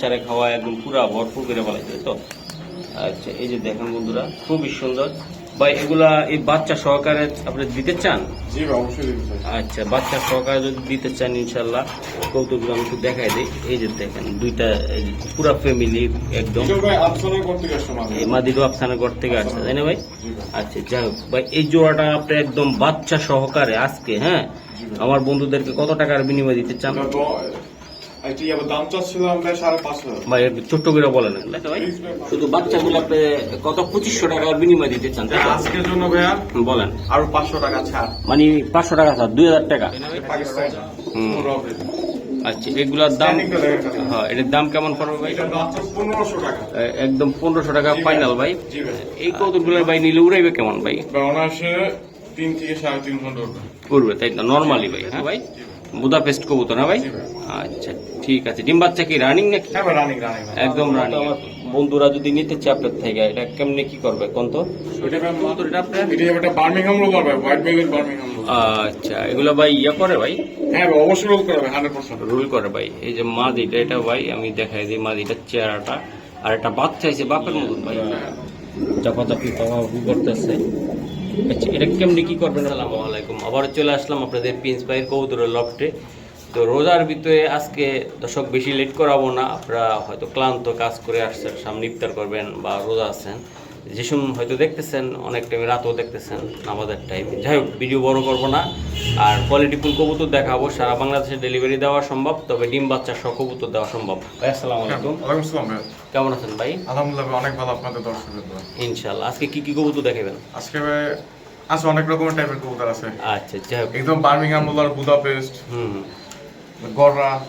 চারে খাওয়া একদম পুরা ভরপুর করে বলা যায় তো? আচ্ছা এই যে দেখেন বন্ধুরা খুবই সুন্দর। ভাই এগুলা এই বাচ্চা সহকারে আপনি দিতে চান? আচ্ছা বাচ্চা সহকারে যদি দিতে চান ইনশাল্লাহ কৌতুকগুলো আমি একটু দেখাই দিই। এই যে দেখেন দুইটা পুরা ফ্যামিলি একদম। আফসানের মাদিরও আপনার ঘর থেকে আসছে তাই না ভাই? ভাই। আচ্ছা যাই হোক ভাই এই জোড়াটা আপনি একদম বাচ্চা সহকারে আজকে হ্যাঁ? আমার বন্ধুদেরকে কত টাকার বিনিময় দিতে চান? এটা আবার দাম চাচ্ছিলাম ভাই সাড়ে পাঁচ হাজার। ভাই ছোট্ট করে বলেন। শুধু বাচ্চাগুলো আপনি কত পঁচিশশো টাকার বিনিময় দিতে চান আজকের জন্য ভাইয়া বলেন। আরও পাঁচশো টাকা ছাড়। মানে পাঁচশো টাকা দুই হাজার টাকা। আচ্ছা এগুলার দাম। হ্যাঁ এটার দাম কেমন পড়বে ভাই? দাম পনেরোশো টাকা। একদম পনেরোশো টাকা ফাইনাল ভাই এই কৌতুকগুলোর ভাই নিলে উড়াইবে কেমন ভাই? ভাই তিন থেকে সাড়ে তিন ঘণ্টা উঠবে তাই তো? নর্মালি ভাই হ্যাঁ? ভাই। বুদা পেস্ট কবুতর না ভাই। আচ্ছা ঠিক আছে। ডিম বাচ্চা কি রানিং নাকি? হ্যাঁ একদম রানিং বন্ধুরা যদি নিতে চায় আপনার থেকে এটা কেমনে কি করবে কোন তো? বার্মিংহাম হোয়াইট বার্মিংহাম আচ্ছা এগুলো ভাই ইয়ে করে ভাই? হ্যাঁ অবশ্যই রোল করবে হান্ড্রেড পার্সেন্ট রুল করে ভাই। এই যে মাদিটা এটা ভাই আমি দেখাই দিই মাদিটার চেহারাটা। আর একটা বাচ্চা আছে বাপের মতন ভাই। চাপাচাপি করতেছে। আচ্ছা এটা কেমনি কি করবেন? আসসালামু আলাইকুম। আবার চলে আসলাম আপনাদের প্রিন্স ভাইয়ের কবুতরের লফটে তো রোজার ভিতরে আজকে দর্শক বেশি লেট করাবো না আপনারা হয়তো ক্লান্ত কাজ করে আসছেন সামনে ইফতার করবেন বা রোজা আছেন। যে সময় হয়তো দেখতেছেন অনেক টাইমে রাতও দেখতেছেন নামাজের টাইম যাই হোক ভিডিও বড় করব না। আর কোয়ালিটি ফুল কবুতর দেখাবো সারা বাংলাদেশে ডেলিভারি দেওয়া সম্ভব তবে ডিম বাচ্চা সহ কবুতর দেওয়া সম্ভব। ভাই আসসালামু আলাইকুম। ওয়ালাইকুম আসসালাম ভাই কেমন আছেন ভাই? আলহামদুলিল্লাহ অনেক ভালো আপনাদের দর্শকের দোয়া। ইনশাল্লাহ আজকে কি কি কবুতর দেখাবেন? আজকে ভাই আছে অনেক রকমের টাইপের কবুতর আছে। আচ্ছা যাই হোক। একদম বার্মিংহাম বুদাপেস্ট হুম।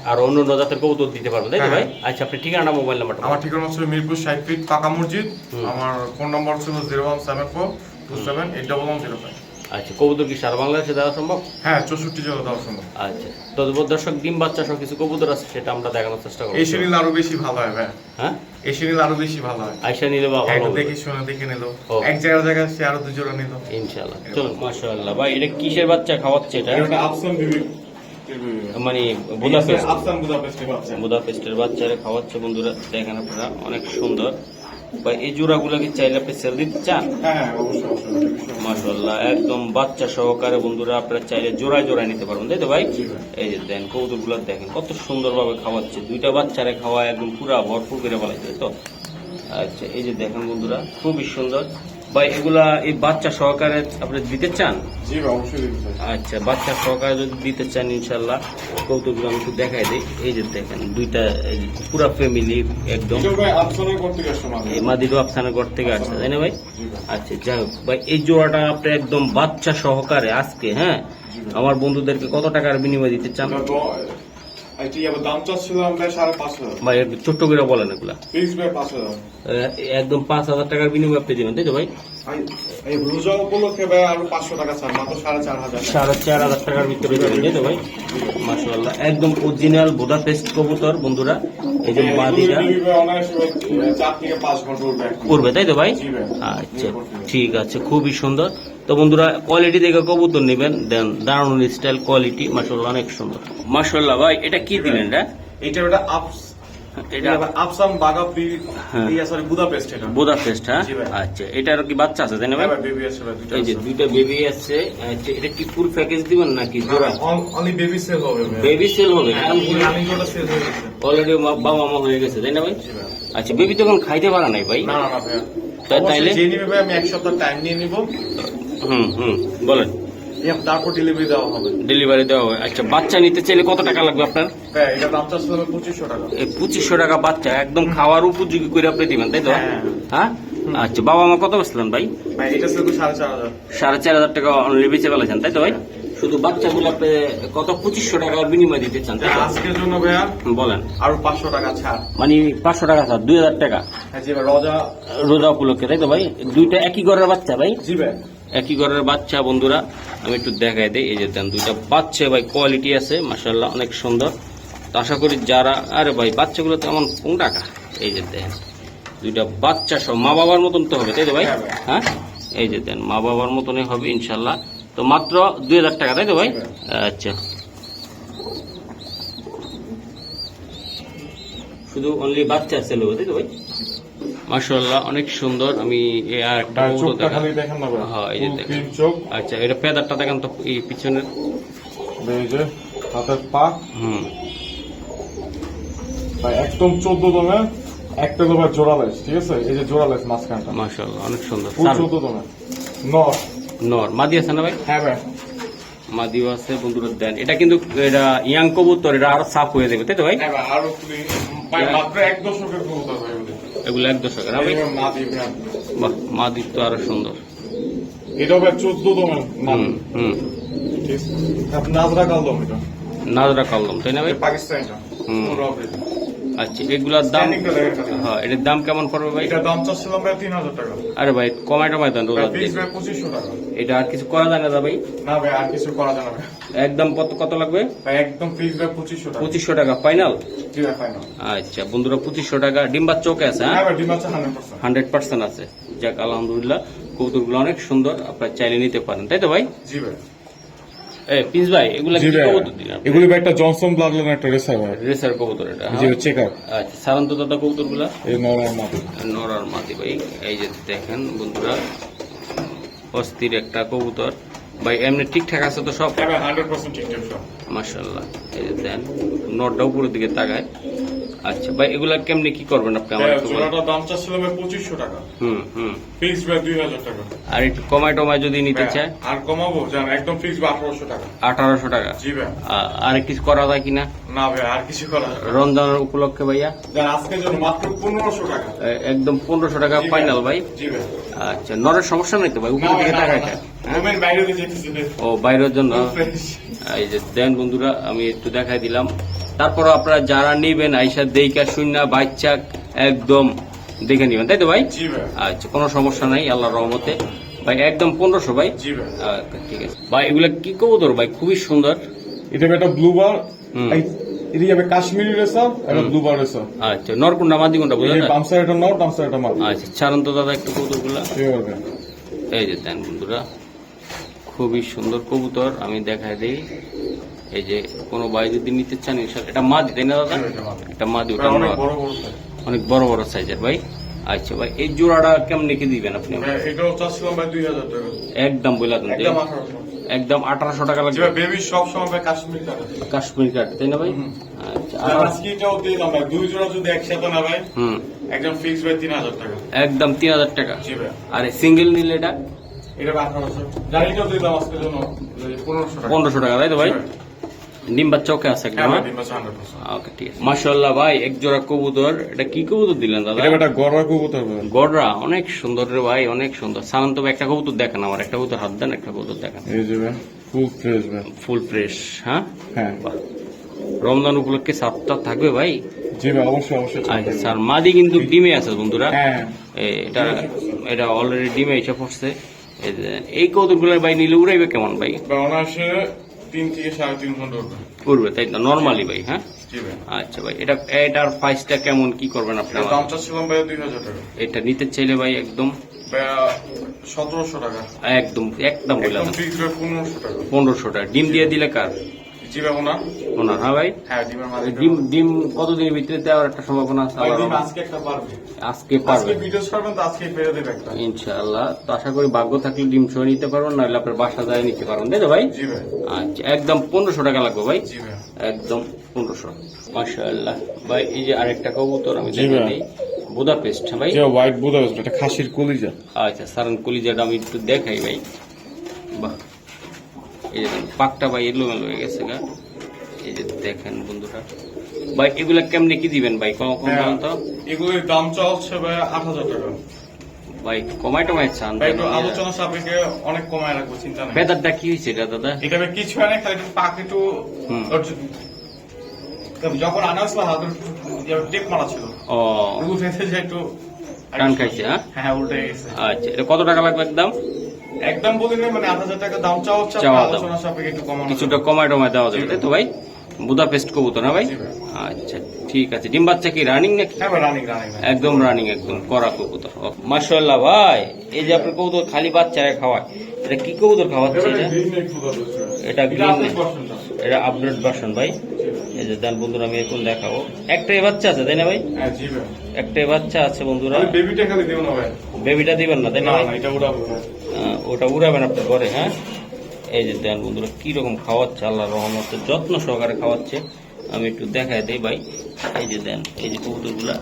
আর অন্য অন্য জাতের কবুতর দিতে পারবেন তাই তো হ্যাঁ। ভাই? আচ্ছা আপনি ঠিকানা মোবাইল নাম্বারটা আমার ঠিকানা হচ্ছে মিরপুর ষাট ফিট পাকা মসজিদ। আমার ফোন নম্বর ছিল zero one seven four two seven eight double one zero five. আচ্ছা কবুতর কি সারা বাংলাদেশে দেওয়া সম্ভব? হ্যাঁ চৌষট্টি জেলা দেওয়া সম্ভব। আচ্ছা তো দর্শক ডিম বাচ্চা সহ কিছু কবুতর আছে সেটা আমরা দেখানোর চেষ্টা করব। এই নিলে আরও বেশি ভালো হয় ভাই। হ্যাঁ? এই নিলে আরও বেশি ভালো হয়। আইসা নিলে বা ভালো দেখে শুনে দেখে নিল। এক জায়গায় জায়গায় সে আরও দু জোড়া নিল। ইনশাআল্লাহ। চলুন মাশাআল্লাহ। ভাই এটা কিসের বাচ্চা খাওয়াচ্ছে এটা? এটা আফসান বিবি। মানে বুদাপেস্ট বুদাপেস্টের বাচ্চা। বাচ্চারা খাওয়াচ্ছে বন্ধুরা দেখেন আপনারা অনেক সুন্দর। বা এই জোড়াগুলোকে চাইলে আপনি সেল দিতে চান? হ্যাঁ হ্যাঁ মাশাআল্লাহ একদম বাচ্চা সহকারে বন্ধুরা আপনারা চাইলে জোড়ায় জোড়ায় নিতে পারবেন তাই তো ভাই? এই যে দেন কৌতুকগুলো দেখেন কত সুন্দরভাবে খাওয়াচ্ছে। দুইটা বাচ্চারে খাওয়া একদম পুরা ভরপুর করে বলাইছে তো? আচ্ছা এই যে দেখেন বন্ধুরা খুবই সুন্দর। ভাই এগুলা এই বাচ্চা সহকারে আপনি দিতে চান? জি অবশ্যই দিতে চাই। আচ্ছা বাচ্চা সহকারে যদি দিতে চান ইনশাল্লাহ কৌতুকগুলো আমি একটু দেখাই দিই। এই যে দেখেন দুইটা পুরা ফ্যামিলি একদম। আফসানের মাদিরও আপনার ঘর থেকে আসছে তাই না ভাই? আচ্ছা যাই হোক ভাই এই জোড়াটা আপনি একদম বাচ্চা সহকারে আজকে হ্যাঁ? আমার বন্ধুদেরকে কত টাকার বিনিময় দিতে চান? এটা তো এটি আবার দাম চাচ্ছিলাম ভাই সাড়ে পাঁচ হাজার। ভাই ছোট্ট করে বলেন এগুলা। ফিক্স ভাই পাঁচ হাজার। একদম পাঁচ হাজার টাকার বিনিময় আপনি দেবেন তাই তো ভাই এই রোজা উপলক্ষে ভাই আরও পাঁচশো টাকা ছাড় মাত্র সাড়ে চার হাজার। সাড়ে চার হাজার টাকার ভিতরে দেবেন তাই তো ভাই। মাসাল্লাহ একদম অরিজিনাল বোদা পেস্ট কবুতর বন্ধুরা। এই যে মাদিরা চার থেকে পাঁচ ঘণ্টা করবে তাই তো ভাই। আচ্ছা ঠিক আছে খুবই সুন্দর। তো বন্ধুরা কোয়ালিটি দেখে কবুতর নেবেন দেন দারুণ স্টাইল কোয়ালিটি মাসাল্লাহ অনেক সুন্দর। মাসাল্লাহ ভাই এটা কি দিলেন এটা এইটা ওটা আপস এটা এটা আপসাম বাগা হ্যাঁ। ইয়া সরি বুদাপেস্ট এটা। বোদা পেস্ট হ্যাঁ। আচ্ছা এটার কি বাচ্চা আছে ভাই? হ্যাঁ বেবি আছে এই যে দুইটা বেবি আছে আচ্ছা এটা কি ফুল প্যাকেজ দিবেন নাকি জোড়া? অনলি বেবি সেল হবে বেবি সেল হবে হ্যাঁ আমি যেটা সেল হয়ে গেছে। অলরেডি বাবা মা হয়ে গেছে তাই না ভাই? আচ্ছা বেবি তখন খাইতে পারে নাই ভাই? না না না ভাই। তাইলে? যে নিবে ভাই আমি এক সপ্তাহ টাইম নিয়ে নিব। হুম হুম বলেন। তারপর ডেলিভারি দেওয়া হবে। ডেলিভারি দেওয়া হবে। আচ্ছা বাচ্চা নিতে চাইলে কত টাকা লাগবে আপনার? ভাই এটা দাম চাচ্ছিলাম পঁচিশশো টাকা। এই পঁচিশশো টাকা বাচ্চা একদম খাওয়ার উপযোগী করে আপনি দিবেন তাই তো? হ্যাঁ। হ্যাঁ। আচ্ছা বাবা মা কত ভাই? এটা সেল সাড়ে চার হাজার। সাড়ে চার হাজার টাকা অনলি বেঁচে ফেলেছেন তাই তো ভাই? শুধু বাচ্চাগুলো আপনি কত পঁচিশশো টাকার বিনিময় দিতে চান আজকের জন্য ভাইয়া বলেন। আরও পাঁচশো টাকা ছাড়। মানে পাঁচশো টাকা স্যার দুই হাজার টাকা? হ্যাঁ রজা রোজা উপলক্ষে তাই তো ভাই? দুইটা একই ঘরের বাচ্চা ভাই? জি ভাই। একই ঘরের বাচ্চা বন্ধুরা আমি একটু দেখাই দিই। এই যে দেন দুইটা বাচ্চা ভাই কোয়ালিটি আছে মাসাল্লাহ অনেক সুন্দর। তো আশা করি যারা আরে ভাই বাচ্চাগুলো তো এমন এই যে দেন দুইটা বাচ্চা সব মা বাবার মতন তো হবে তাই তো ভাই? হ্যাঁ ভাই। হ্যাঁ? এই যে দেন মা বাবার মতনই হবে ইনশাল্লাহ তো মাত্র দুই হাজার টাকা তাই তো ভাই? আচ্ছা। শুধু অনলি বাচ্চা ছেলে তাই তো ভাই? মাশাআল্লাহ অনেক সুন্দর। আমি আর একটা চোখটা খালি দেখেন না হ্যাঁ, এই যে দেখেন। চোখ। আচ্ছা এটা পেদারটা দেখেন তো এই পিছনের। এই যে হাতের পা। হুম। ভাই একদম চোদ্দ দমে একটা তো জোড়া লাইস ঠিক আছে? এই যে জোড়া লাইস মাঝখানটা। মাশাআল্লাহ অনেক সুন্দর। ফুল স্যার, চোদ্দ দমে। নর। নর। মাদি আছে না ভাই? হ্যাঁ ভাই। মাদিও আছে বন্ধুরা দেন। এটা কিন্তু এটা ইয়াং কবুতর এটা আরও সাফ হয়ে যাবে তাই তো ভাই? হ্যাঁ ভাই আরও মাত্র এক দশকের। এগুলো এক দশ ভাই? বাহ মাদি তো আরও সুন্দর। এটা ভাই চোদ্দ হুম হুম। নাজরা কালদম এটা। নাজরা কালদম তাই না ভাই? পাকিস্তান হুম। আচ্ছা এগুলার দাম। হ্যাঁ এটার দাম কেমন পড়বে ভাই? এটার দাম চাচ্ছিলাম ভাই তিন হাজার টাকা। আরে ভাই কমাই টমাই দেন। ভাই পঁচিশশো টাকা। এটা আর কিছু করা যায় না ভাই? না ভাই আর কিছু করা যাবে না একদম কত কত লাগবে? একদম ফিক্স ভাই পঁচিশশো টাকা। পঁচিশশো টাকা ফাইনাল? আচ্ছা বন্ধুরা পঁচিশশো টাকা। ডিম্বার চোখে আছে হ্যাঁ? হ্যাঁ হান্ড্রেড পার্সেন্ট। আছে। যাক আলহামদুলিল্লাহ কৌতুকগুলো অনেক সুন্দর। আপনার চাইলে নিতে পারেন তাই তো ভাই? জি ভাই। পিস ভাই এগুলা কি কবুতর দিলেন এগুলি ভাই একটা জনসন ব্লাড লাইন একটা রেসার ভাই। রেসার কবুতর এটা জি হ্যাঁ? চেকার আচ্ছা সাধারণত দাদা কবুতরগুলা? এই নরার মাটি। নরার আর মাদি ভাই এই যে দেখেন বন্ধুরা অস্থির একটা কবুতর। ভাই এমনি ঠিকঠাক আছে তো সব? হ্যাঁ ভাই হান্ড্রেড পার্সেন্ট ঠিকঠাক সব। মাশাল্লাহ এই যে দেন নটটা উপরের দিকে তাকায়। আচ্ছা ভাই এগুলা কেমনি কি করবেন আপনি আমার হ্যাঁ, একটু বলেন। জোড়াটার দাম চাচ্ছিলাম ভাই পঁচিশশো টাকা। হুম হুম। ফিক্স ভাই দুই হাজার টাকা। আর একটু কমায় টমায় যদি নিতে ভাই, চায়? আর কমাবো? জান একদম ফিক্স ভাই আঠারোশো টাকা। আঠারোশো টাকা? জি ভাই। আ- আর কিছু করা যায় কিনা? না ভাই আর কিছু করা যাবে না। রমজানের উপলক্ষে ভাইয়া? যান আজকের জন্য মাত্র পনেরোশো টাকা। এ- একদম পনেরোশো টাকা জি ফাইনাল ভাই? জি ভাই। আচ্ছা নরের সমস্যা নেই তো ভাই? উপরের দিকে না, ওমেন বাইরে দিয়ে যেতেছে ও বাইরের জন্য? এই যে দেন বন্ধুরা আমি একটু দেখাই দিলাম। তারপর আপনারা যারা নিবেন আইসা দেইকা শূন্য বাচ্চা একদম দেখে নিবেন। তাই তো ভাই? আচ্ছা কোনো সমস্যা নাই আল্লাহর রহমতে। ভাই একদম পনেরোশো ভাই? আচ্ছা, ঠিক আছে। ভাই এগুলা কি কবুতর ভাই? খুবই সুন্দর। এটা একটা ব্লু বার। এটা যাবে কাশ্মীরি রেসার একটা ব্লু বার রেসার আচ্ছা নরকুন্ডা মাদি কোনটা বুঝলেন বাম সাইড একটা নর বাম সাইড একটা আচ্ছা ছাড়ুন তো দাদা একটু এই যে দেন বন্ধুরা খুবই সুন্দর কবুতর আমি দেখাই দিই। এই যে কোনো ভাই যদি নিতে চান এটা মাদি তাই না দাদা? এটা মাদি ওটা অনেক বড় বড় সাইজের ভাই। আচ্ছা ভাই এই জোড়াটা কেমনে কি দিবেন আপনি? টাকা। একদম বইলা দেন একদম আঠারোশো। টাকা লাগবে। বেবি সব সময় কাশ্মীর কাটা কাশ্মীর কাঠ তাই না ভাই। আচ্ছা আর ভাই। দুই জোড়া যদি একসাথে না ভাই হুম। একদম ফিক্স ভাই তিন হাজার টাকা। একদম তিন হাজার টাকা। জি ভাই। আর সিঙ্গেল নিলে এটা? আজকের জন্য। পনেরোশো টাকা। পনেরোশো টাকা তাই তো ভাই। জি ভাই। ডিম্বা আছে একদম হ্যাঁ? ওকে ঠিক আছে। মাশাল্লাহ ভাই এক জোড়া কবুতর। এটা কি কবুতর দিলেন দাদা? এটা একটা গড়া কবুতর গড়রা অনেক সুন্দর রে ভাই অনেক সুন্দর। সাধারণত ভাই একটা কবুতর দেখেন আমার একটা কবুতর হাত দেন একটা কবুতর দেখেন। এই যে ভাই ফুল ফ্রেশ ভাই। ফুল ফ্রেশ হ্যাঁ? হ্যাঁ। বাহ। রমজান উপলক্ষে সাতটা থাকবে ভাই? জি ভাই অবশ্যই অবশ্যই আচ্ছা স্যার মাদি কিন্তু ডিমে আছে বন্ধুরা। হ্যাঁ। এটা এটা অলরেডি ডিমে এসে পড়ছে। এই কৌতুকগুলো ভাই নিলে উড়াইবে কেমন ভাই? বা অনায়াসে তিন থেকে সাড়ে তিন ঘণ্টা উঠবে। তাই না নর্মালি ভাই হ্যাঁ? আচ্ছা ভাই এটা এটার প্রাইসটা কেমন কি করবেন আপনার আপনারা দাম চাচ্ছিলাম ভাই দুই হাজার টাকা। এটা নিতে চাইলে ভাই একদম? সতেরোশো টাকা। একদম একদম টাকা। পনেরোশো টাকা। ডিম দিয়ে দিলে কার? ওনার? ওনার হ্যাঁ ভাই। হ্যাঁ ডিমের মাঝে ডিম ডিম কতদিনের ভিতরে দেওয়ার একটা সম্ভাবনা আছে ডিম? আজকে একটা পারবে। আজকে আজকে ভিডিও ছাড়বেন তো আজকে পেরে দেবে একটা। ইনশাআল্লাহ। তো আশা করি ভাগ্য থাকলে ডিম সহ নিতে পারবেন নাহলে আপনার বাসা যায় নিতে পারবেন। তাই তো ভাই? জি ভাই। আচ্ছা একদম পনেরোশো টাকা লাগবে ভাই? জি ভাই। একদম পনেরোশো। মাশাআল্লাহ। ভাই এই যে আরেকটা কবুতর আমি দেখে ভাই। দিই বুদা পেস্ট ভাই? যে হোয়াইট বুদা এটা খাসির কলিজা। আচ্ছা সারান কলিজাটা আমি একটু দেখাই ভাই। বাহ। এই পাকটা ভাই এলো মেলো হয়ে গেছে গা। এই যে দেখেন বন্ধুরা। ভাই এগুলা কেমনে কি দিবেন ভাই? কম কম বলেন তো? এগুলির দাম চলছে ভাই আট হাজার টাকা। ভাই কমাই টমাই চান ভাই আলোচনা সাপেক্ষে অনেক কমায় রাখব চিন্তা নেই। বেদারটা কি হয়েছে এটা দাদা? এটা কিছু হয় না খালি একটু পাক একটু হুম। যখন আনা হয়েছিল হাতে টেপ মারা ছিল ও। উঠে যে একটু টান খাইছে হ্যাঁ? হ্যাঁ উল্টে গেছে। আচ্ছা এটা কত টাকা লাগবে একদম? একদম বলি নেই মানে আট হাজার টাকা দাম আপনার দাম। আলোচনা সাপেক্ষে একটু কমানো কিছুটা কমাই টমাই দেওয়া যাবে। তাই তো ভাই? বুদা পেস্ট কবুতর না ভাই? আচ্ছা ঠিক আছে। ডিম বাচ্চা কি রানিং নাকি? হ্যাঁ ভাই রানিং রানিং একদম রানিং একদম। করা কবুতর। মাশাল্লাহ ভাই এই যে আপনার কবুতর খালি বাচ্চারা খাওয়ায় এটা কি কবুতর খাওয়াচ্ছে এটা এটা? এটা আপডেট ভার্সন ভাই। এই যে দেন বন্ধুরা আমি এখন দেখাবো। একটাই বাচ্চা আছে তাই না ভাই? হ্যাঁ জি ভাই। একটাই বাচ্চা আছে বন্ধুরা। বেবিটা খালি দেবো না ভাই। বেবিটা দিবেন না তাই না না ভাই? এটা উড়াবো না। ওটা উড়াবেন আপনি ঘরে হ্যাঁ? এই যে দেন বন্ধুরা কীরকম খাওয়াচ্ছে আল্লাহ রহমতে যত্ন সহকারে খাওয়াচ্ছে আমি একটু দেখাই দিই ভাই। এই যে দেন এই যে কবুতরগুলা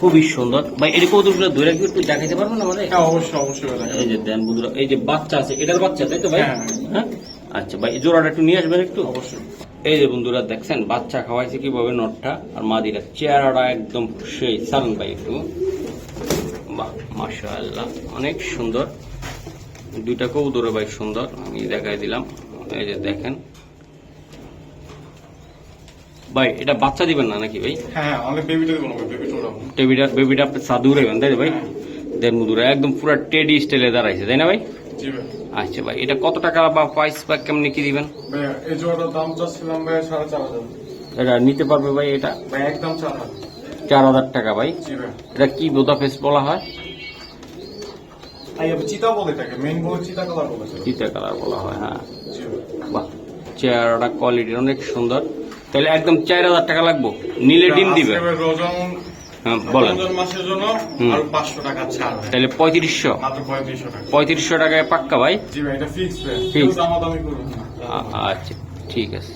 খুবই সুন্দর। ভাই এই যে কবুতরগুলো ধরে কি একটু দেখাইতে পারবেন আমাদের? হ্যাঁ অবশ্যই অবশ্যই এই যে দেন বন্ধুরা এই যে বাচ্চা আছে এটার বাচ্চা তাই তো ভাই? হ্যাঁ। হ্যাঁ। আচ্ছা ভাই জোড়াটা একটু নিয়ে আসবেন একটু? অবশ্যই। এই যে বন্ধুরা দেখছেন বাচ্চা খাওয়াইছে কীভাবে নটটা আর মাদিরা চেহারাটা একদম সেই সারন ভাই একটু। বাহ মাশাআল্লাহ অনেক সুন্দর। দুইটা কবুতরে ভাই সুন্দর আমি দেখাই দিলাম। এই যে দেখেন। ভাই এটা বাচ্চা দিবেন না নাকি ভাই? হ্যাঁ হ্যাঁ অনেক বেবিটা দেবো বেবিটা আপনি তাই ভাই? দেন বন্ধুরা একদম পুরো টেডি স্টাইলে দাঁড়াইছে তাই না ভাই? আচ্ছা ভাই এটা কত টাকা বা প্রাইস বা কেমনি কি দিবেন? ভাই এই জোড়াটার দাম চাচ্ছিলাম ভাই সাড়ে চার হাজার। এটা নিতে পারবে ভাই এটা? ভাই একদম চার হাজার। চার হাজার টাকা ভাই? এটা কি বোদা ফেস বলা হয়? চিতা বলে এটাকে মেইন বলে চিতা কালার বলেছে চিতা কালার বলা হয় হ্যাঁ। বাহ চেয়ারটা কোয়ালিটি অনেক সুন্দর। তাহলে একদম চার হাজার টাকা লাগবো। নিলে ডিম দিবে। হ্যাঁ বলেন। তাহলে পঁয়ত্রিশশো। পঁয়ত্রিশশো টাকায় পাক্কা ভাই? আচ্ছা ঠিক আছে।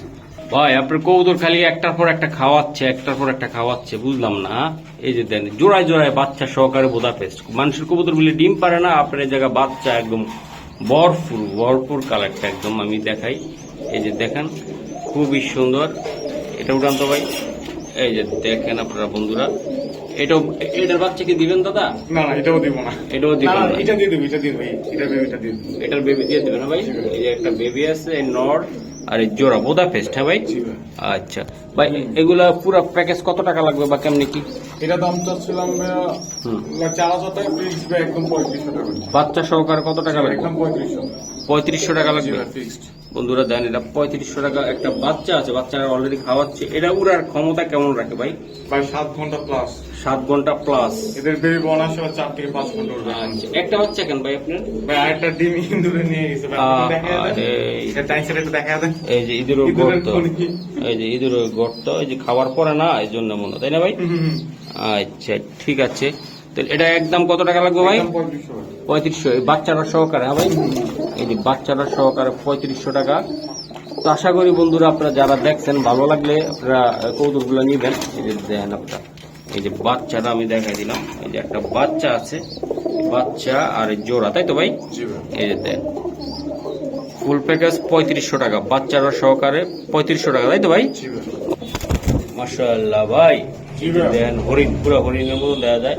ভাই আপনার কবুতর খালি একটার পর একটা খাওয়াচ্ছে একটার পর একটা খাওয়াচ্ছে বুঝলাম না। এই যে দেন জোড়ায় জোড়ায় বাচ্চা সহকারে বোদা পেস্ট মানুষের কবুতর বলে ডিম পারে না আপনার জায়গা বাচ্চা একদম ভরপুর ভরপুর কালারটা একদম আমি দেখাই। এই যে দেখেন খুবই সুন্দর। এটা উঠান তো ভাই। এই যে দেখেন আপনারা বন্ধুরা এটাও এটার বাচ্চা কি দিবেন দাদা? না না এটাও দিব না। এটাও না, দিবেন না, এটা দিয়ে দেবো এটা দিয়ে দেবো এই- এটা বেবিটা দিয়ে এটার বেবি দিয়ে দেবেন না ভাই? এই যে একটা বেবি আছে এই নর। আর এই জোড়া বোদা পেস্ট হ্যাঁ ভাই? আচ্ছা। ভাই এগুলো পুরো প্যাকেজ কত টাকা লাগবে বা কেমনি কি? এটা দাম চাচ্ছিলাম। চার হাজার টাকা ফিক্স একদম পঁয়ত্রিশশো টাকা। বাচ্চা সহকারে কত টাকা লাগবে? একদম পঁয়ত্রিশশো। পঁয়ত্রিশশো টাকা লাগবে? ফিক্সড বন্ধুরা দেন এটা পঁয়ত্রিশশো টাকা একটা বাচ্চা আছে বাচ্চারা অলরেডি খাওয়াচ্ছে। এটা উড়ার ক্ষমতা কেমন রাখে ভাই? ভাই সাত ঘণ্টা প্লাস সাত ঘণ্টা প্লাস এদের বেবি বনাস হয় চার থেকে পাঁচ ঘণ্টা উঠবে আচ্ছা একটা বাচ্চা কেন ভাই আপনার? ভাই আরেকটা ডিম ইন্দুরে নিয়ে গেছে। এই যে ইঁদুরের ইঁদুরের গর্ত। এই যে ইঁদুরের গর্ত এই যে খাবার পরে না এই জন্য মনে হয়, তাই না ভাই। আচ্ছা ঠিক আছে। এটা একদম কত টাকা লাগবে ভাই? পঁয়ত্রিশশো বাচ্চারা সহকারে হ্যাঁ ভাই? এই যে বাচ্চারা সহকারে পঁয়ত্রিশশো টাকা। তো আশা করি বন্ধুরা আপনারা যারা দেখছেন ভালো লাগলে আপনারা কৌতুকগুলো নিবেন। এই যে দেখেন আপনারা। এই যে বাচ্চাটা আমি দেখাই দিলাম। এই যে একটা বাচ্চা আছে। বাচ্চা আর এই জোড়া তাই তো ভাই? এই যে দেন ফুল প্যাকেজ পঁয়ত্রিশশো টাকা। বাচ্চারা সহকারে পঁয়ত্রিশশো টাকা তাই তো ভাই? মাসাল্লাহ ভাই। দেন হরিণ পুরো হরিণের মতো দেওয়া যায়।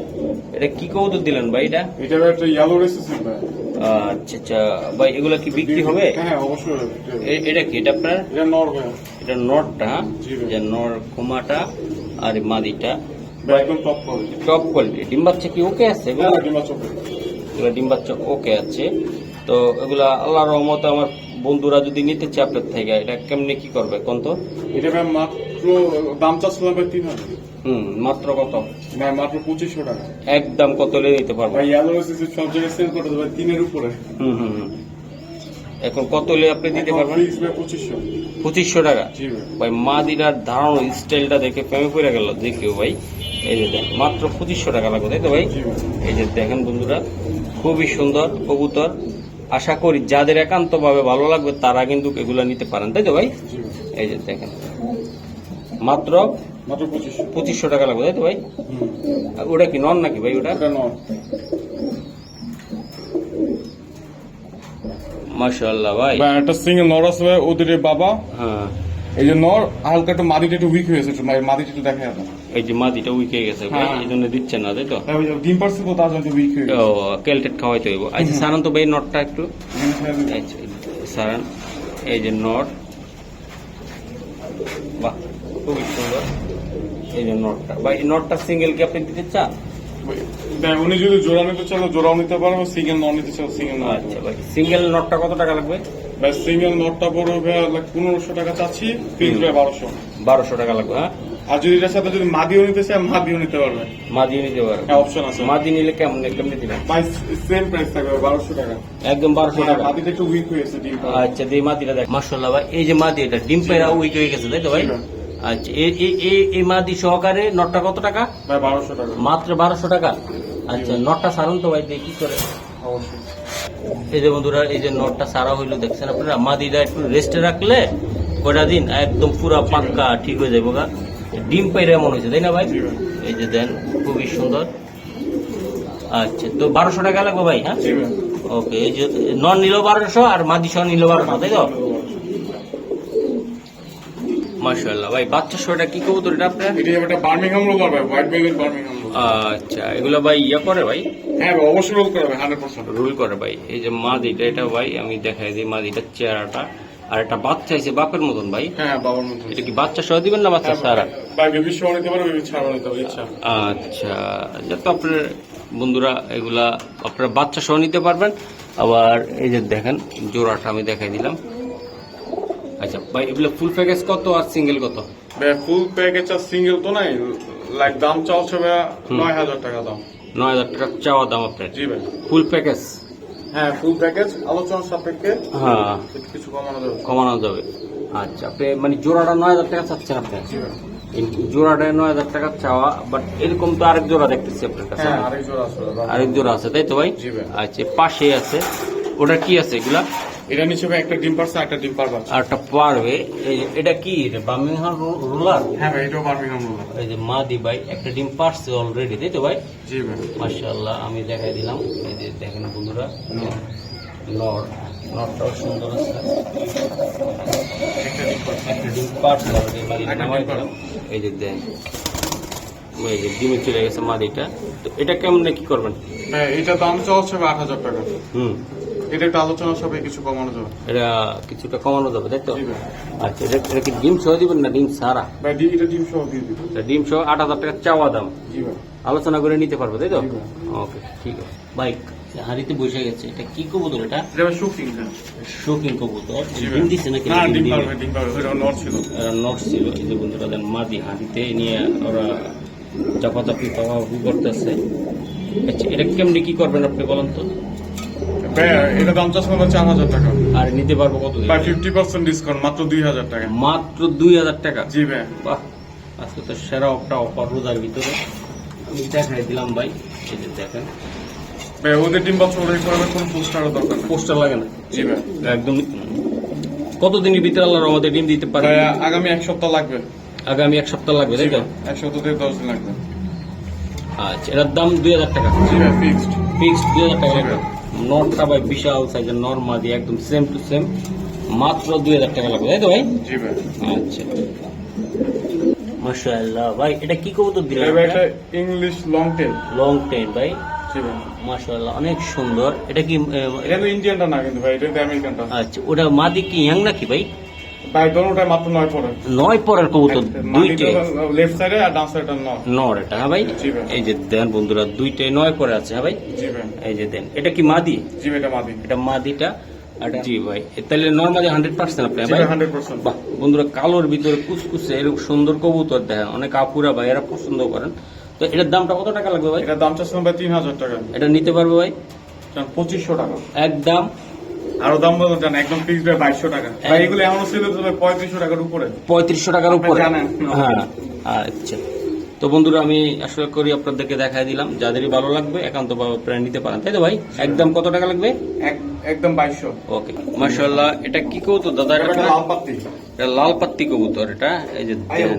এটা কি কৌতুক দিলেন ভাই এটা? এটা একটা ইয়েলো রেসিসি ভাই। আচ্ছা আচ্ছা। ভাই এগুলা কি বিক্রি হবে? হ্যাঁ অবশ্যই এটা কি? এটা আপনার? এটা নর ভাই। এটা হ্যাঁ? ভাই। যে নর কুমাটা আর মাদিটা। একদম টপ করে টপ কোয়ালিটি ডিম বাচ্চা কি ওকে আছে এগুলো? হ্যাঁ ডিমা এগুলো ডিম বাচ্চা ওকে আছে। তো এগুলা আল্লাহ রহমতে আমার বন্ধুরা যদি নিতে চায় আপনার থেকে এটা কেমনে কি করবে? কোন তো? এটা মাত্র দাম চাচ্ছিলাম তিন হাজার। হুম মাত্র কত? মাত্র পঁচিশশো টাকা। একদম কত নিতে পারব? ভাই সব জায়গায় সেল করে দেবে তিনের উপরে। হুম হুম হুম। এখন কত হলে আপনি দিতে পারবেন? পঁচিশশো। টাকা? ভাই। মা দিদার ধারণ স্টাইলটা দেখে প্রেমে পড়ে গেল দেখিও ভাই। এই যে দেখ মাত্র পঁচিশশো টাকা লাগবে তাই তো ভাই? এই যে দেখেন বন্ধুরা খুবই সুন্দর কবুতর। আশা করি যাদের একান্ত ভাবে ভালো লাগবে তারা কিন্তু এগুলো নিতে পারেন তাই তো ভাই। এই যে দেখেন মাত্র মাত্র পঁচিশশো পঁচিশশো টাকা লাগবে তাই তো ভাই? ওটা কি নন নাকি ভাই ওটা? এটা নয় ভাই। ভাই একটা সিঙ্গেল নর আছে ভাই ওদের বাবা। হ্যাঁ। এই যে নর হালকা একটু মাদিটা একটু উইক হয়েছে একটু মাদিটা একটু দেখা যাবে এই যে মাদিটা উইকে গেছে ভাই হ্যাঁ। এই জন্য দিচ্ছেন না তাই তো? হ্যাঁ, ওই যে ডিম পার্সেল তো তার জন্য উইক হয়ে ও ক্যালটেট খাওয়াইতে হইব। আচ্ছা সারান তো ভাই নটটা একটু। আচ্ছা, সারান এই যে নট। বাহ খুবই সুন্দর। এই যে নটটা। ভাই এই নটটা সিঙ্গেল কি আপনি দিতে চান? উনি যদি জোড়া নিতে চাও জোড়াও নিতে পারবে সিঙ্গেল নট নিতে চাও সিঙ্গেল নট আচ্ছা ভাই সিঙ্গেল নটটা কত টাকা লাগবে? ভাই সিঙ্গেল নটটা পড়বে ভাই পনেরোশো টাকা চাচ্ছি ফিক্স ভাই বারোশো। বারোশো টাকা লাগবে হ্যাঁ? আর যদি এটার সাথে যদি মাদিও নিতে চায় মাদিও নিতে পারবে। মা দিয়ে নিতে পারো হ্যাঁ অপশন আছে। মা দিয়ে নিলে কেমন কেমনি দিবেন? প্রাইস সেম প্রাইস থাকবে বারোশো টাকা। একদম বারোশো টাকা। মাদিটা একটু উইক হয়েছে ডিম আচ্ছা দিয়ে মাদিটা দেখ। মার্শাল্লাহ ভাই এই যে মাদি এটা ডিম পেরা উইক হয়ে গেছে তাই তো ভাই। আচ্ছা এই- মাদি সহকারে নটটা কত টাকা? বারোশো টাকা। মাত্র বারোশো টাকা? আচ্ছা নটটা সারুন তো ভাই দেখি করে। এই যে বন্ধুরা এই যে নটটা সারা হইল দেখছেন আপনারা? মাদিটা একটু রেস্টে রাখলে কয়টা দিন একদম পুরা পাক্কা ঠিক হয়ে যাবে গা ডিম পাইরে এমন হয়েছে তাই না ভাই? এই যে দেন খুবই সুন্দর। আচ্ছা তো বারোশো টাকা লাগবে ভাই হ্যাঁ? ওকে এই যে নন নিল বারোশো আর মাদি সহ নিল বারোশো তাই তো? মার্শাল্লাহ ভাই বাচ্চা শোটা কি কবুতর এটা আপনার? এটি একটা বার্মিংহাম ভাই হোয়াইট বার্মিংহাম আচ্ছা এগুলো ভাই ইয়া করে ভাই? হ্যাঁ ভাই অবশ্যই রোল করবে হান্ড্রেড পার্সেন্ট। রুল করে ভাই। এই যে মাদিটা এটা ভাই আমি দেখাই দিই মাদিটার চেহারাটা। আর একটা বাচ্চা আছে বাপের মতন ভাই। হ্যাঁ বাবার মতো এটা কি বাচ্চা সহ দিবেন না বাচ্চা হ্যাঁ, সারা? ভাই বেবি সহ নিতে পারো বেবি ছাড়াও নিতে পারো আচ্ছা যাতে আপনার বন্ধুরা এগুলা আপনারা বাচ্চা সহ নিতে পারবেন। আবার এই যে দেখেন জোড়াটা আমি দেখাই দিলাম। আচ্ছা ভাই এগুলো ফুল প্যাকেজ কত আর সিঙ্গেল কত? ফুল প্যাকেজ আর সিঙ্গেল তো নাই। লাইক দাম চলছে ভাই নয় হাজার টাকা দাম। নয় হাজার টাকা চাওয়া দাম আপনার? জি ভাই। ফুল প্যাকেজ হ্যাঁ ফুল প্যাকেজ আলোচনা সাপেক্ষে হ্যাঁ। কিছু কমানো যাবে। কমানো যাবে। আচ্ছা আপনি মানে জোড়াটা নয় হাজার টাকা চাচ্ছেন আপনি? জোড়াটা নয় হাজার টাকা চাওয়া বাট এরকম তো আরেক জোড়া দেখতেছি আপনার কাছে। হ্যাঁ আরেক জোড়া আছে। তাই তো ভাই? ভাই। আচ্ছা পাশে আছে। ওটা কি আছে এগুলা? এটা নিচে ভাই একটা ডিম পারছে একটা ডিম পারবা। আর একটা পারবে। এই এটা কি? এটা বার্মিংহাম রুলার? হ্যাঁ ভাই এটাও বার্মিংহাম রোল এই যে মাদি ভাই একটা ডিম পারছে অলরেডি তাই তো ভাই? জি ভাই। মাশাআল্লাহ আমি দেখাই দিলাম। এই যে দেখেন বন্ধুরা নর নরটাও সুন্দর আছে। একটা ডিম পারছে অলরেডি এই যে দেন এই যে ডিমে চলে গেছে মাদিটা। তো এটা কেমন কি করবেন? হ্যাঁ এটা দাম চলছে আট হাজার টাকা। হুম। এটা একটা আলোচনা সবে কিছু কমানো যাবে। এটা কিছুটা কমানো যাবে তাই তো? আচ্ছা এটা এটা কি ডিম সহ দিবেন না ডিম সারা ভাই ডি- এটা ডিম সহ দিয়ে দিবি এটা ডিম সহ আট হাজার টাকা চাওয়া দাম। জি ভাই। আলোচনা করে নিতে পারবে তাই তো? ওকে ঠিক আছে। বাইক হাড়িতে বসে গেছে। এটা কি কবুতর এটা? এটা শুকিং শৌখিন কবুতর। ডিম দিচ্ছে নাকি না ডিম পারবে ডিম পারবে। ওটা নট ছিল। এরা নট ছিল। এই যে বন্ধুরা দেন মাদি হাঁড়িতে নিয়ে ওরা চাপাচাপি পাপাপি করতেছে। আচ্ছা এটা কেমনি কি করবেন আপনি বলেন তো? এটা দাম চাষ করবে চার হাজার টাকা। আর নিতে পারব কত ভাই ফিফটি পার্সেন্ট ডিসকাউন্ট মাত্র দুই হাজার টাকা। মাত্র দুই হাজার টাকা? জি ভাই বাহ আজকে তো সেরা একটা অফার রোজার ভিতরে। আমি দেখাই দিলাম ভাই এই যে দেখেন। ভাই ওদের ডিম বাচ্চা ওরাই করবে কোনো পোস্টারও দরকার পোস্টার লাগে না? জি ভাই একদম কতদিনের ভিতরে আল্লাহর আমাদের ডিম দিতে পারে? আগামী এক সপ্তাহ লাগবে। আগামী এক সপ্তাহ লাগবে তাই তো? এক সপ্তাহ থেকে দশ দিন লাগবে। আচ্ছা এটার দাম দুই হাজার টাকা। ফিক্সড ফিক্সড দুই হাজার টাকা নটটা ভাই বিশাল সাইজের নর্মা দিয়ে একদম সেম টু সেম মাত্র দুই হাজার টাকা লাগবে তাই তো ভাই? জি ভাই। আচ্ছা। মাশাআল্লাহ। ভাই এটা কি কবুতর দিলেন ভাই এটা English long tail long ten ভাই। জি ভাই। মাশাআল্লাহ অনেক সুন্দর। এটা কি এটা ইন্ডিয়ানটা না কিন্তু ভাই এটা আমেরিকানটা আচ্ছা ওটা মাদি কি ইয়াং নাকি ভাই? ভাই দোনোটাই মাত্র নয় নয় পরের কবুতর দুইটে। লেফট সাইডে আর ডান সাইডে নয় নর। এটা হ্যাঁ ভাই? এই যে দেন বন্ধুরা দুইটাই নয় পরে আছে হ্যাঁ ভাই? জি ভাই। এই যে দেন এটা কি মাদি? জি এটা মাদি। এটা মাদিটা? জি ভাই তাহলে নর্মালি হান্ড্রেড পার্সেন্ট আপনি ভাই ভাই? বাহ বন্ধুরা কালোর ভিতরে কুচকুচে এরকম সুন্দর কবুতর দেখেন অনেক আপুরা ভাই এরা পছন্দ করেন। তো এটার দামটা কত টাকা লাগবে ভাই? এটার দাম চাচ্ছিলাম ভাই তিন হাজার টাকা। এটা নিতে পারবে ভাই? পঁচিশশো টাকা। একদম আরও দাম বলুন জান একদম ফিক্সড হয় বাইশশো টাকা। এগুলো এমন ছিল পঁয়ত্রিশশো টাকার উপরে। পঁয়ত্রিশশো টাকার উপরে। জানেন। হ্যাঁ। আচ্ছা। তো বন্ধুরা আমি আসলে করি আপনাদেরকে দেখাই দিলাম। যাদেরই ভালো লাগবে একান্ত আপনারা নিতে পারেন। তাই তো ভাই? একদম কত টাকা লাগবে? একদম বাইশশো। ওকে। মাশাআল্লাহ এটা কি কবুতর দাদা? এটা লাল পাত্তি। এটা লাল পাত্তি কবুতর এটা? এই যে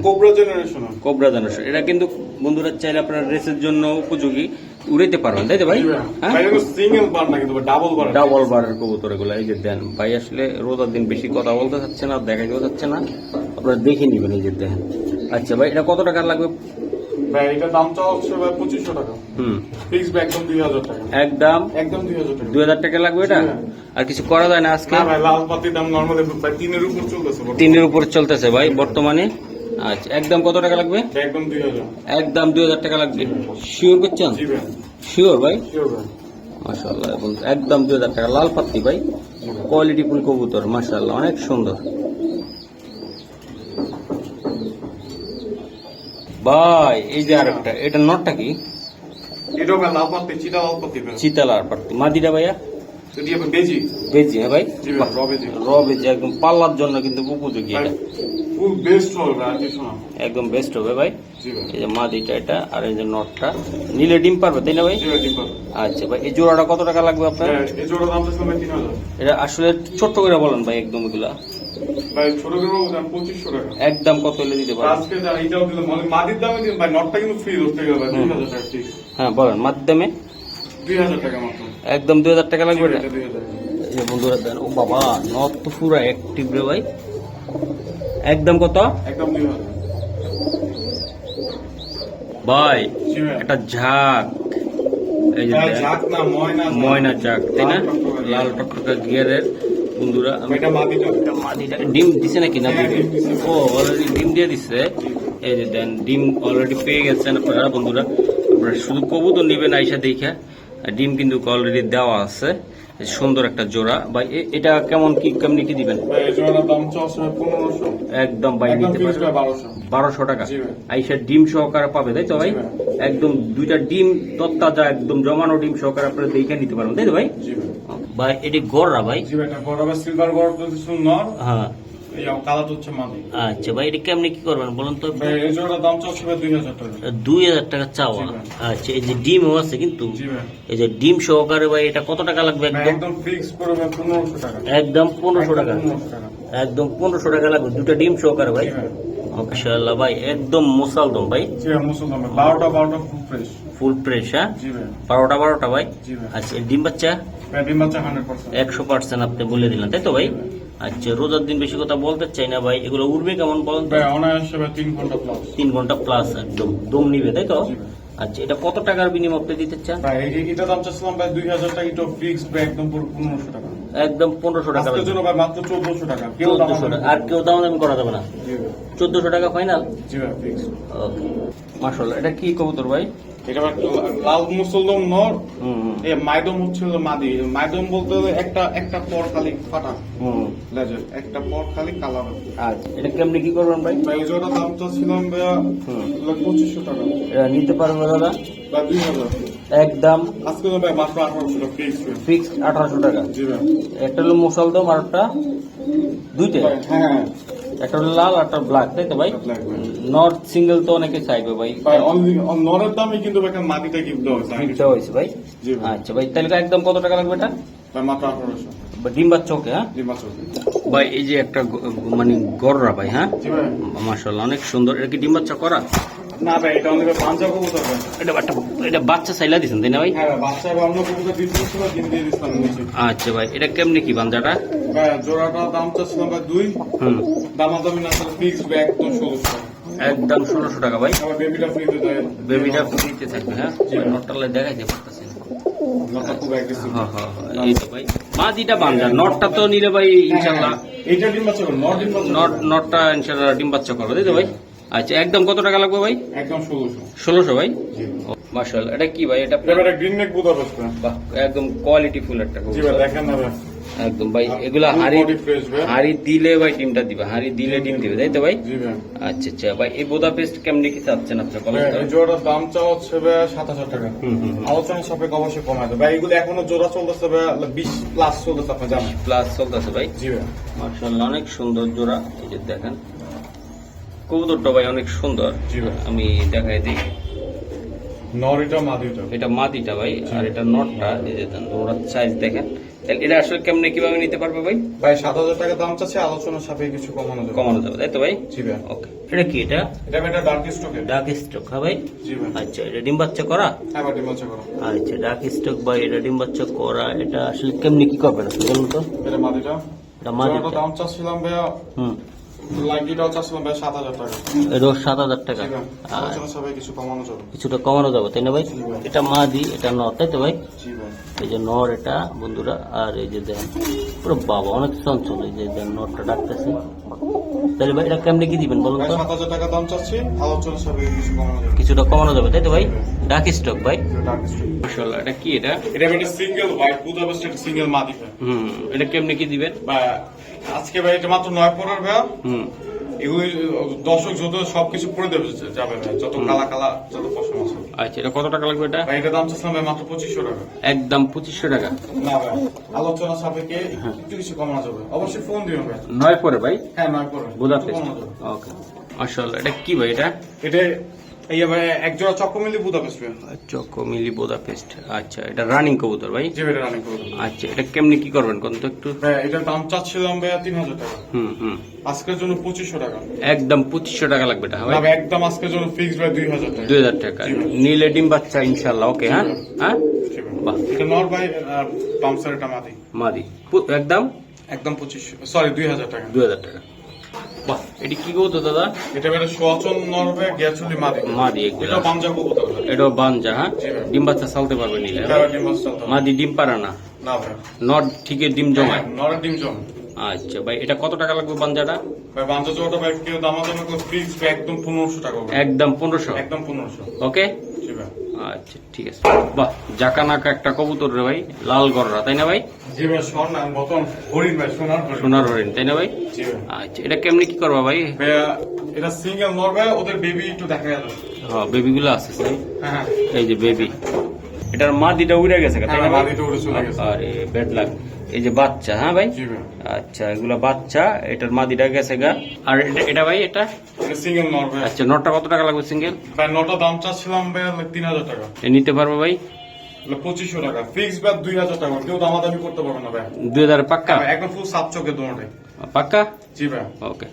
কোবরা জেনারেশন কোবরা দানস এটা কিন্তু বন্ধুরা চাইলে আপনার রেসের জন্য উপযোগী উড়াইতে পারবেন তাই তো ভাই? হ্যাঁ? সিঙ্গেল বার না কিন্তু ডাবল বার ডাবল বারের কবুতর এগুলো এই যে দেন। ভাই আসলে রোজার দিন বেশি কথা বলতে চাচ্ছে না দেখাইতেও চাচ্ছে না। আপনারা দেখে নিবেন এই যে দেখেন আচ্ছা ভাই এটা কত টাকা লাগবে? ভাই এটা দাম চাওয়া হচ্ছে ভাই পঁচিশশো টাকা। হুম। ফিক্স একদম দুই হাজার টাকা। একদম একদম দুই হাজার টাকা। দুই হাজার টাকা লাগবে এটা? হ্যাঁ। আর কিছু করা যায় না আজকে? ভাই লাল পাতির দাম নর্মালি ভাই তিনের উপর চলতেছে তিনের উপরে চলতেছে ভাই বর্তমানে? আচ্ছা একদম কত টাকা লাগবে? একদম দুই হাজার। একদম দুই হাজার টাকা লাগবে। শিওর করছেন? শিওর ভাই। মাশাল্লাহ একদম দুই হাজার টাকা। লাল পাত্তি ভাই। কোয়ালিটি ফুল কবুতর মাশাল্লাহ অনেক সুন্দর। ভাই এই যে আরেকটা এটা নটটা কি? এটাও ভাই লাল পাতি চিটা লাল পাতি ভাই চিতালার পার্টি মাদিটা ভাইয়া বেজি। বেজি হ্যাঁ ভাই? র বেজি। একদম পাল্লার জন্য কিন্তু উপযোগী এটা। একদম বেস্ট হবে ভাই। এই যে মাদিটা এটা আর এই যে নটটা। নিলে ডিম পারবে তাই না ভাই? আচ্ছা ভাই এই জোড়াটা কত টাকা লাগবে আপনার? হাজার। এটা আসলে ছোট্ট করে বলেন ভাই একদম এগুলা। ভাই ছোট করে দাম পঁচিশশো টাকা। একদম কত হলে দিতে পারবেন আজকে যা দিলাম মানে মাটির দামে দিন ভাই নটটা কিন্তু ফ্রি ধরতে গেলে ভাই দুই হাজার টাকা ঠিক হ্যাঁ বলেন মাধ্যমে দুই হাজার টাকা মাত্র। একদম দুই হাজার টাকা লাগবে? এটা বন্ধুরা দেন ও বাবা নট তো পুরো অ্যাক্টিভ রে ভাই। একদম কত? একদম দুই হাজার। ভাই একটা ঝাঁক। এই যে ঝাঁক ময়না ময়না ঝাঁক তাই না। লাল টকটকা গিয়ারের। বন্ধুরা আমি ডিম দিছে নাকি না। ও অলরেডি ডিম দিয়ে দিচ্ছে এই যে দেন ডিম অলরেডি পেয়ে গেছেন আপনারা বন্ধুরা। আপনারা শুধু কবুতর নেবেন আইসা দেখা। ডিম কিন্তু অলরেডি দেওয়া আছে। সুন্দর একটা জোড়া। ভাই এটা কেমন কি কেমনি কি দিবেন? একদম ভাই নিতে বারোশো। টাকা। আইসা ডিম সহকারে পাবে তাই তো ভাই? একদম দুইটা ডিম তত্তাজা একদম জমানো ডিম সহকারে আপনারা দেখে নিতে পারবেন তাই তো ভাই? ভাই। এটি গড়রা ভাই। সিলভার গড় হ্যাঁ। হচ্ছে আচ্ছা ভাই এটি কেমনি কি করবেন বলুন তো? এই জোড়াটার দাম চলছে ভাই দুই হাজার টাকা। দুই হাজার টাকা চাওয়া। আচ্ছা এই যে ডিমও আছে কিন্তু। এই যে ডিম সহকারে ভাই এটা কত টাকা লাগবে একদম? একদম ফিক্স করে ভাই পনেরোশো টাকা। একদম পনেরোশো টাকা। একদম পনেরোশো টাকা লাগবে। দুটো ডিম সহকারে ভাই? মাশাআল্লাহ ভাই একদম মোসালদম ভাই। জি বারোটা বারোটা ফুল ফ্রেশ ফুল ফ্রেশ হ্যাঁ? জি ভাই। বারোটা বারোটা ভাই? আচ্ছা ডিম বাচ্চা? ডিম বাচ্চা হান্ড্রেড পার্সেন্ট একশো পার্সেন্ট আপনি বলে দিলেন তাই তো ভাই। আচ্ছা রোজার দিন বেশি কথা বলতে চাই না ভাই এগুলো উঠবে কেমন বলেন তো? তিন ঘণ্টা প্লাস তিন ঘণ্টা প্লাস একদম। দম নিবে তাই তো? আচ্ছা এটা কত টাকার বিনিময় আপনি দিতে চান? এটা দাম চাচ্ছিলাম ভাই দুই হাজার টাকা এটা ফিক্স ভাই একদম পনেরোশো টাকা। একদম পনেরোশো টাকা আজকের জন্য ভাই মাত্র চোদ্দশো টাকা। কেউ চোদ্দশো টাকা। আর কেউ দাম দামি করা যাবে না। চোদ্দশো টাকা ফাইনাল জি ভাই ফিক্স ওকে মাশাল্লাহ এটা কি কবুতর ভাই? এটা ভাই লাল মুসলদম নর হুম, মাইদম হচ্ছে মাদি। মাইদম বলতে একটা একটা পর খালি ফাটা। হুম। একটা পর খালি কালার আচ্ছা এটা কেমনি কি করবেন ভাই? ভাই দাম চাচ্ছিলাম ভাইয়া হুম। পঁচিশশো টাকা। এটা নিতে পারবেন দাদা? বা দুই হাজার। একদম আজকে তো ভাই মাত্র আঠারোশো টাকা ফিক্স ফিক্সড আঠারোশো টাকা। জি ভাই। একটা হলো মুসলদম আর একটা দুইটা। হ্যাঁ। একটা লাল আর একটা ব্ল্যাক তাই তো ভাই? নর্থ সিঙ্গেল তো অনেকে চাইবে ভাই। নরের দামে কিন্তু মাটিটা গিফট হয়েছে দিতে হয়েছে ভাই? আচ্ছা ভাই তাহলে একদম কত টাকা লাগবে এটা? ডিম্বার মাত্র আঠারোশো। বা ডিম হ্যাঁ? ভাই এই যে একটা মানে গররা ভাই হ্যাঁ? মাসাল্লাহ অনেক সুন্দর। এটা কি ডিম্বাচ্চা করা? না ভাই এটা অনেক পাঞ্জা কবুতর ভাই। এটা একটা এটা বাচ্চা চাইলা দিছেন তাই না ভাই? হ্যাঁ বাচ্চা বা অন্য কবুতর দিতে ছিল ডিম দিয়ে দিচ্ছিলাম আচ্ছা ভাই এটা কেমনি কি বান্দাটা ভাই জোড়াটার দাম চাচ্ছিলাম ভাই দুই। হুম। দামাদামি না আসলে ফিক্স ভাই একদম ষোলোশো একদম ষোলোশো টাকা ভাই। বেবিটা ফ্রিতে দেয়। বেবিটা ফ্রিতে থাকবে হ্যাঁ? দেখাইতে পারতেছি হ্যাঁ হ্যাঁ মাদিটা নটটা তো নিলে ভাই ইনশাল্লাহ বাচ্চা নট নট নটটা ইনশাল্লাহ ডিম বাচ্চা করবে তাই তো ভাই? আচ্ছা একদম কত টাকা লাগবে ভাই? একদম ষোলোশো। ষোলোশো ভাই? মার্শাল এটা কি ভাই? এটা গ্রিন নেক বসবে বাহ, একদম কোয়ালিটি ফুল একটা দেখেন না একদম ভাই এগুলা হাড়ি। হাড়ি দিলে ভাই ডিমটা দিবে হাড়ি দিলে ডিম দিবে তাই তো ভাই? আচ্ছা আচ্ছা ভাই এই বোদা পেস্ট কেমনি কি চাচ্ছেন আপনার ভাই, কলেজ এই জোড়াটার দাম চা হচ্ছে সাত হাজার টাকা। আলোচনা সাপেক্ষে অবশ্যই কমায় দেবে। ভাই এগুলো এখনও জোড়া চলতেছে বিশ প্লাস চলতেছে আপনি জানেন। প্লাস চলতেছে ভাই? জি ভাই। মার্শাল্লাহ অনেক সুন্দর জোড়া। এই যে দেখেন কবুতরটা ভাই অনেক সুন্দর। জি ভাই। আমি দেখাই দিই। নরিটা মাদিটা। এটা মাদিটা ভাই আর এটা নটটা এই যে ওরা সাইজ দেখেন। তাহলে এটা আসলে কেমনে কীভাবে নিতে পারবে ভাই? ভাই সাত হাজার টাকা দাম চাচ্ছে কিছু কমানো যাবে। কমানো যাবে তাই তো ভাই? জি ভাই। ওকে এটা কি এটা? এটা ভাই একটা ডার্ক স্টকের ডাক স্টক হ্যাঁ ভাই? জি ভাই। আচ্ছা এটা ডিম বাচ্চা করা? হ্যাঁ ভাই ডিম বাচ্চা করো। আচ্ছা ডাক স্টক বা এটা ডিম বাচ্চা করা এটা আসলে কেমনি কি আপনি বলুন তো? এটা মাদিটা। এটা মাদিটা। দাম চাচ্ছিলাম ভাইয়া হুম। ভাই টাকা। এটা আলোচনা কিছু কমানো যাবে। কিছুটা কমানো যাবে তাই না ভাই। এটা মাদি এটা নর তাই তো ভাই? জি ভাই। এই যে নর এটা বন্ধুরা আর এই যে পুরো বাবা অনেক চঞ্চল এই যে দেন নরটা ডাকতেছে। তাহলে ভাই এটা কেমনি কি দিবেন বলুন তো? সাত হাজার টাকা দাম চাচ্ছি আলোচনা সাপেক্ষে কিছু কমানো যাবে। কিছুটা কমানো যাবে তাই তো ভাই? ডাক স্টক ভাই। ডার্ক স্টক মাশাআল্লাহ এটা কি এটা? এটা একটা সিঙ্গেল হোয়াইট বুদাপেস্ট সিঙ্গেল মাদি হুম এটা কেমনি কি দিবেন? বা আজকে ভাই এটা মাত্র নয় পনেরো ভাইয়া হুম। এগুলি দর্শক যত সবকিছু পরে দেবে যাবে ভাই যত কালা কালা যত পশম আছে। আচ্ছা এটা কত টাকা লাগবে এটা? ভাই এটা দাম চাচ্ছিলাম ভাই মাত্র পঁচিশশো টাকা। একদম পঁচিশশো টাকা। না ভাই আলোচনা সাপেক্ষে একটু কিছু কমানো যাবে। অবশ্যই ফোন দিবেন ভাই। নয় পরে ভাই? হ্যাঁ নয় যাবে। ওকে। মাশাআল্লাহ এটা কি ভাই এটা? এটা এই এক জোড়া চক্র মিলি বুদাপেস্ট চকোমিলি বোদাপেস্ট আচ্ছা এটা রানিং কবুতর ভাই? জি ভাই রানিং করব আচ্ছা এটা কেমনি কি করবেন কোন তো একটু? ভাই এটার দাম চাচ্ছিলাম ভাই তিন হাজার টাকা। হুম হুম। আজকের জন্য পঁচিশশো টাকা। একদম পঁচিশশো টাকা লাগবে এটা ভাই? একদম আজকের জন্য ফিক্স ভাই দুই হাজার টাকা। দুই হাজার টাকা। নীলে ডিম বাচ্চা ইনশাল্লাহ ওকে হ্যাঁ? হ্যাঁ? বাহ। এটা নর ভাই পাম্পসার এটা মাদি। মাদি। একদম? একদম পঁচিশশো সরি দুই হাজার টাকা। দুই হাজার টাকা। বাহ এটি কি কবুতর দাদা? এটা ভাই সোয়াচন নর ভাই মাদি। মাদি এগুলা এটা কবুতর বানজা হ্যাঁ? ডিম বাচ্চা চালতে পারবে নিলে এটা বাচ্চা মাদি ডিম পারা না? না ভাই। নট ডিম জমায়? ডিম জম। আচ্ছা ভাই এটা কত টাকা লাগবে বানজাটা ভাই বাঞ্জা জোড়াটা ভাই কেউ করে একদম পনেরোশো টাকা একদম পনেরোশো? একদম পনেরোশো। ওকে? জি ভাই আচ্ছা ঠিক আছে। বাহ জাকানাকা একটা কবুতর রে ভাই লাল গররা তাই না ভাই? সোনার হরিণ। তাই না ভাই? আচ্ছা এটা কেমনি কি করবা ভাই? এটা সিঙ্গেল মরবে ওদের বেবি একটু দেখা গেল। হ্যাঁ বেবিগুলো আছে হ্যাঁ হ্যাঁ। এই যে বেবি এটার মাদিটা উড়ে গেছে তাই না হ্যাঁ, মাদিটা উড়ে চলে গেছে। আরে ব্যাড লাগ এই যে বাচ্চা হ্যাঁ ভাই? জি ভাই। আচ্ছা এগুলা বাচ্চা এটার মাদিটা গেছে গা। আর এটা- এটা ভাই এটা? সিঙ্গেল নট ভাই। আচ্ছা নটটা কত টাকা লাগবে সিঙ্গেল ভাই নটা দাম চাচ্ছিলাম ভাই তিন হাজার টাকা। নিতে পারব ভাই? পঁচিশশো টাকা। ফিক্স বা দুই হাজার টাকা। কেউ দামাদামি করতে পারবে না ভাই। দুই হাজার পাক্কা? একদম ফুল সাত চোখে দোনোটাই পাক্কা? জি ভাই। ওকে।